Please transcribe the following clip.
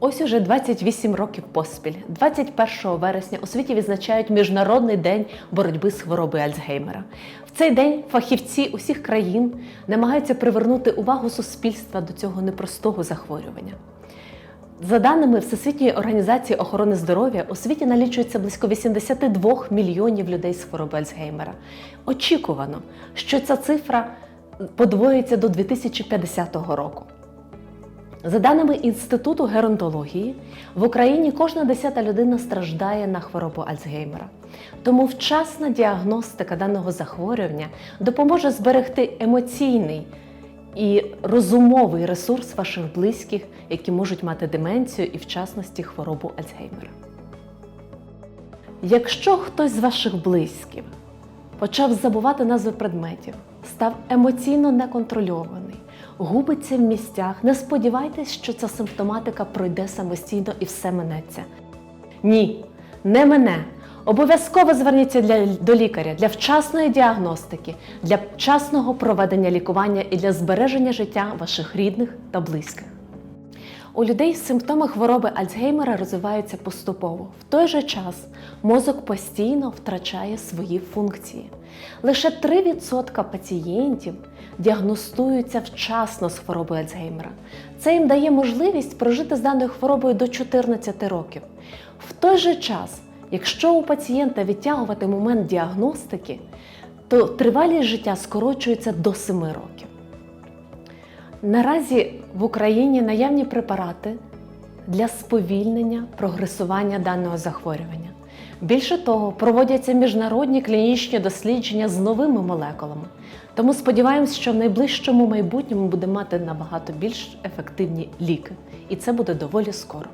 Ось уже 28 років поспіль, 21 вересня у світі відзначають Міжнародний день боротьби з хворобою Альцгеймера. В цей день фахівці усіх країн намагаються привернути увагу суспільства до цього непростого захворювання. За даними Всесвітньої організації охорони здоров'я, у світі налічується близько 82 мільйонів людей з хворобою Альцгеймера. Очікувано, що ця цифра подвоїться до 2050 року. За даними Інституту геронтології, в Україні кожна десята людина страждає на хворобу Альцгеймера. Тому вчасна діагностика даного захворювання допоможе зберегти емоційний і розумовий ресурс ваших близьких, які можуть мати деменцію і в частності хворобу Альцгеймера. Якщо хтось з ваших близьких почав забувати назви предметів, став емоційно неконтрольований, губиться в місцях, не сподівайтесь, що ця симптоматика пройде самостійно і все минеться. Ні, не мене. Обов'язково зверніться для, до лікаря для вчасної діагностики, для вчасного проведення лікування і для збереження життя ваших рідних та близьких. У людей симптоми хвороби Альцгеймера розвиваються поступово. В той же час мозок постійно втрачає свої функції. Лише 3% пацієнтів діагностуються вчасно з хворобою Альцгеймера. Це їм дає можливість прожити з даною хворобою до 14 років. В той же час, якщо у пацієнта відтягувати момент діагностики, то тривалість життя скорочується до 7 років. Наразі в Україні наявні препарати для сповільнення прогресування даного захворювання. Більше того, проводяться міжнародні клінічні дослідження з новими молекулами. Тому сподіваємось, що в найближчому майбутньому будемо мати набагато більш ефективні ліки, і це буде доволі скоро.